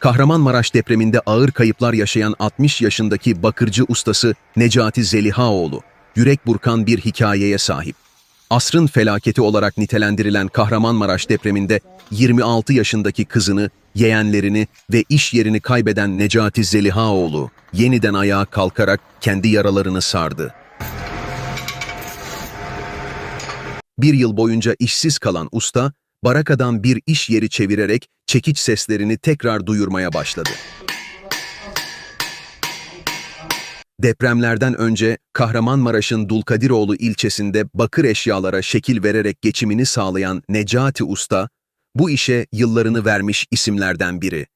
Kahramanmaraş depreminde ağır kayıplar yaşayan 60 yaşındaki bakırcı ustası Necati Zelihaoğlu, yürek burkan bir hikayeye sahip. Asrın felaketi olarak nitelendirilen Kahramanmaraş depreminde 26 yaşındaki kızını, yeğenlerini ve iş yerini kaybeden Necati Zelihaoğlu, yeniden ayağa kalkarak kendi yaralarını sardı. Bir yıl boyunca işsiz kalan usta, barakadan bir iş yeri çevirerek çekiç seslerini tekrar duyurmaya başladı. Depremlerden önce Kahramanmaraş'ın Dulkadiroğlu ilçesinde bakır eşyalara şekil vererek geçimini sağlayan Necati Usta, bu işe yıllarını vermiş isimlerden biri.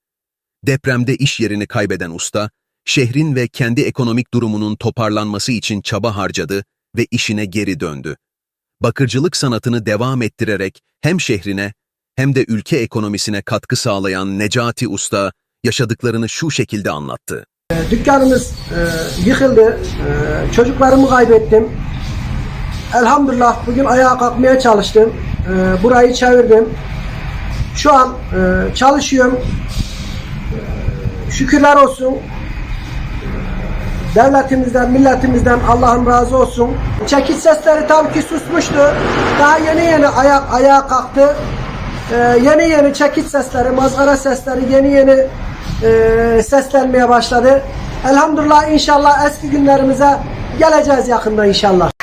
Depremde iş yerini kaybeden usta, şehrin ve kendi ekonomik durumunun toparlanması için çaba harcadı ve işine geri döndü. Bakırcılık sanatını devam ettirerek hem şehrine hem de ülke ekonomisine katkı sağlayan Necati Usta yaşadıklarını şu şekilde anlattı. Dükkanımız e, yıkıldı. E, çocuklarımı kaybettim. Elhamdülillah bugün ayağa kalkmaya çalıştım. E, burayı çevirdim. Şu an e, çalışıyorum. E, şükürler olsun. Devletimizden, milletimizden Allah'ım razı olsun. Çekiç sesleri tabii ki susmuştu. Daha yeni yeni ayak ayağa kalktı. Ee, yeni yeni çekiç sesleri, mazgara sesleri yeni yeni e, seslenmeye başladı. Elhamdülillah inşallah eski günlerimize geleceğiz yakında inşallah.